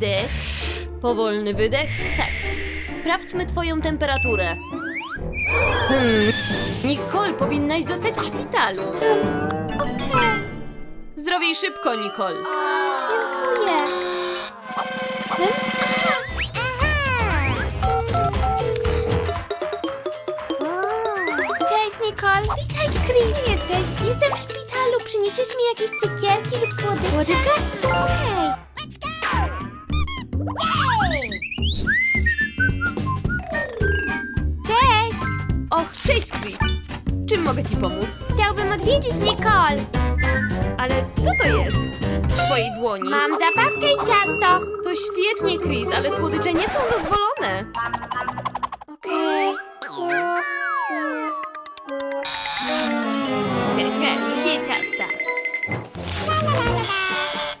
wdech, powolny wydech. Tak. Sprawdźmy twoją temperaturę. Hmm. Nicole, powinnaś zostać w szpitalu. Okej, Zdrowiej szybko, Nicole. dziękuję. Cześć, Nicole. Witaj, Chris. Jesteś? Jestem w szpitalu. Przyniesiesz mi jakieś cukierki lub słodycze? Słodycze? Okej. Mogę ci pomóc? Chciałbym odwiedzić Nicole. Ale co to jest? W twojej dłoni? Mam zabawkę i ciasto. To świetnie, Chris, ale słodycze nie są dozwolone. Okej. Hehe, nie ciasta.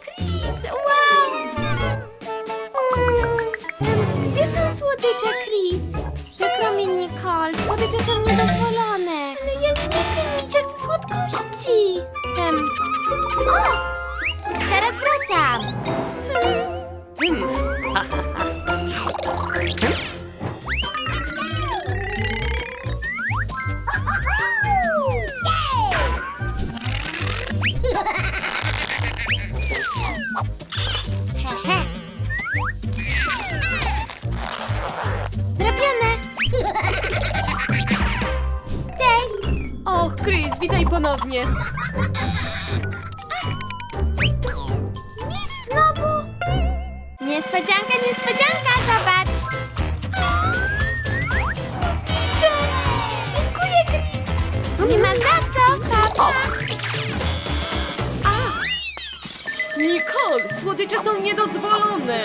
Chris, wow! Gdzie są słodycze, Chris? Przykro mi, Nicole. Słodycze są niedozwolone. Em. O! Teraz wracam. Hmm. Ha. Zrobione. Cześć. Och, Chris, witaj ponownie. Co, papa! Nicole, słodycze są niedozwolone.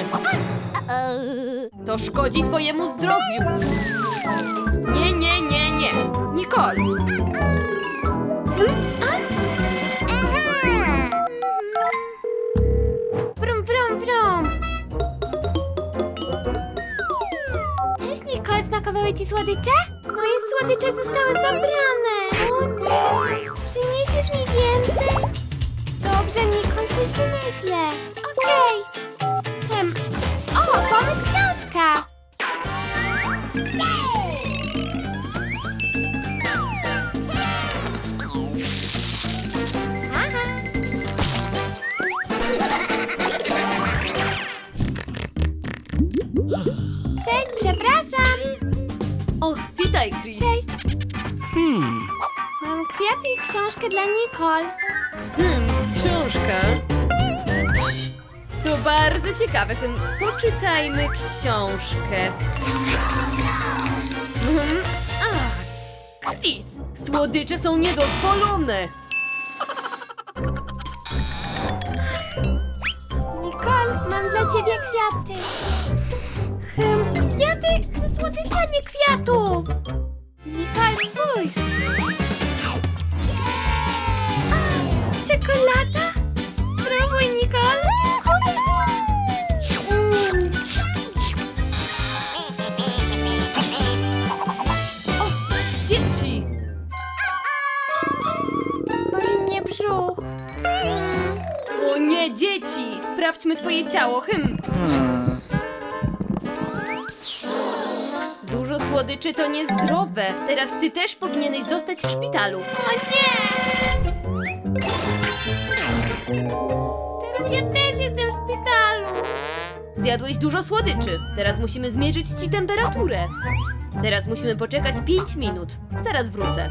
To szkodzi twojemu zdrowiu. Nie, nie, nie, nie. Nicole, Wrum, wrum, wrum! Cześć, Nicole, smakowały ci słodycze? Moje słodycze zostały zabrane! O nie! Przyniesiesz mi więcej? Dobrze, Nicole, coś wymyślę. Okej. Em, O, pomysł książka! Cześć, przepraszam. och, witaj, Chris. Cześć. Mam kwiaty i książkę dla Nicole. Hmm, książka. To bardzo ciekawe. Hmm, poczytajmy książkę. Hmm, a, Chris, słodycze są niedozwolone. Nicole, mam dla ciebie kwiaty. Hmm, kwiaty? Chcę słodycza, nie kwiatów. Nicole, spójrz. Czekolada? Spróbuj, Nicole. Mm. Dzieci. Boli brzuch. Mm. O nie, dzieci! Sprawdźmy twoje ciało. Hym. Dużo słodyczy to niezdrowe. Teraz ty też powinieneś zostać w szpitalu. O nie! Zjadłeś dużo słodyczy. Teraz musimy zmierzyć ci temperaturę. Teraz musimy poczekać 5 minut. Zaraz wrócę.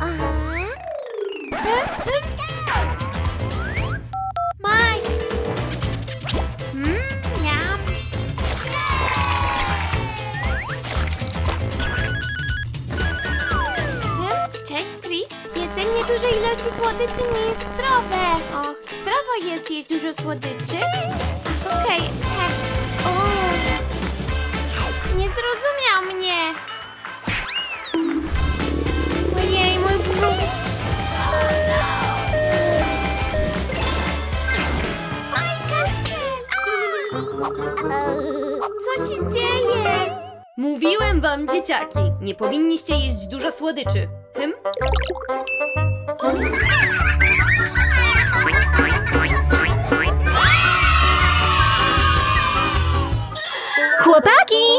Mike! Mmm. Hmm, Cześć, Chris. Jedzenie dużej ilości słodyczy nie jest zdrowe. Och, zdrowo jest jeść dużo słodyczy? Okej, tak. Nie zrozumiał mnie. Ojej, mój brzuch. Co się dzieje? Mówiłem wam, dzieciaki, nie powinniście jeść dużo słodyczy. Hym?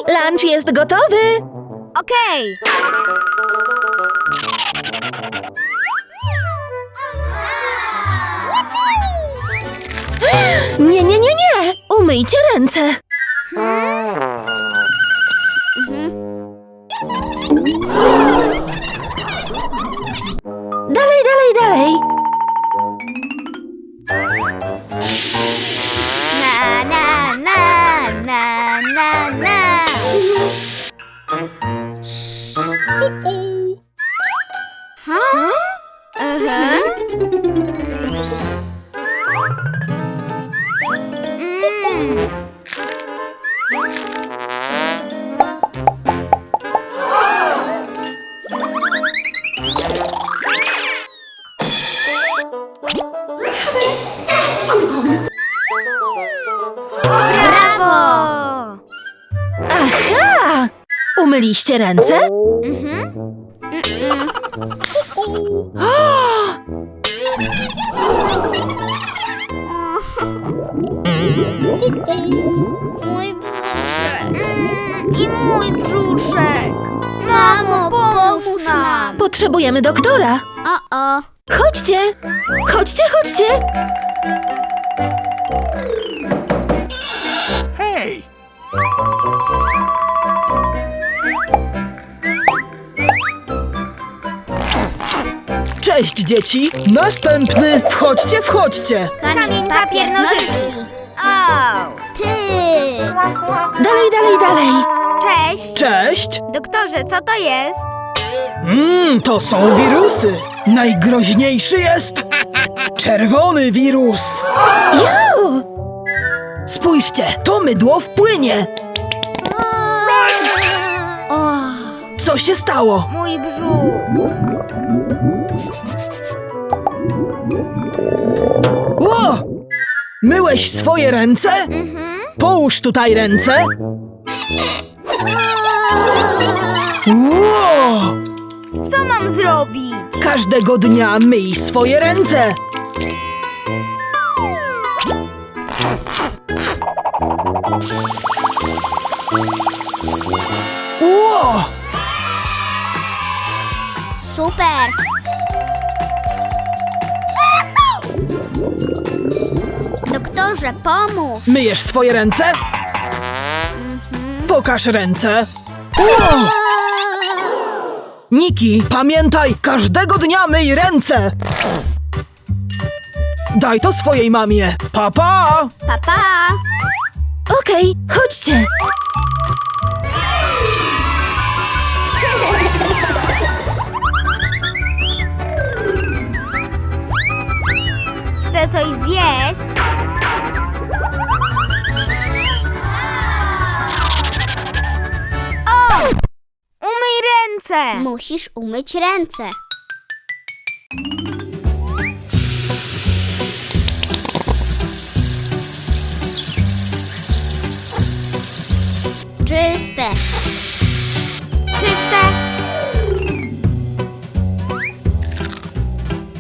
Lunch jest gotowy! Okej. Nie, nie, nie, nie! Umyjcie ręce! Umyliście ręce? Mhm. Mój brzuszek. Mm, I mój brzuszek. Mamo, pomóż nam. Potrzebujemy doktora! O-o. Chodźcie! Chodźcie, chodźcie! Hey! Cześć dzieci! Następny! Wchodźcie, wchodźcie! Kamień, papier, nożyczki. O, ty. Dalej, dalej, dalej! Cześć. Cześć! Doktorze, co to jest? Mmm, to są wirusy! Najgroźniejszy jest czerwony wirus! Ju! Spójrzcie, to mydło wpłynie! Co się stało? mój brzuch. O! Myłeś swoje ręce? Połóż tutaj ręce. Ło! Co mam zrobić? Każdego dnia myj swoje ręce. Doktorze, pomóż. Myjesz swoje ręce? Pokaż ręce. O! Niki, pamiętaj, każdego dnia myj ręce. Daj to swojej mamie. Papa! Papa. Okej, chodźcie! Ręce. Musisz umyć ręce. Czyste. Czyste.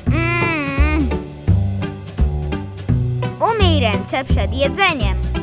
Mm. Umyj ręce przed jedzeniem.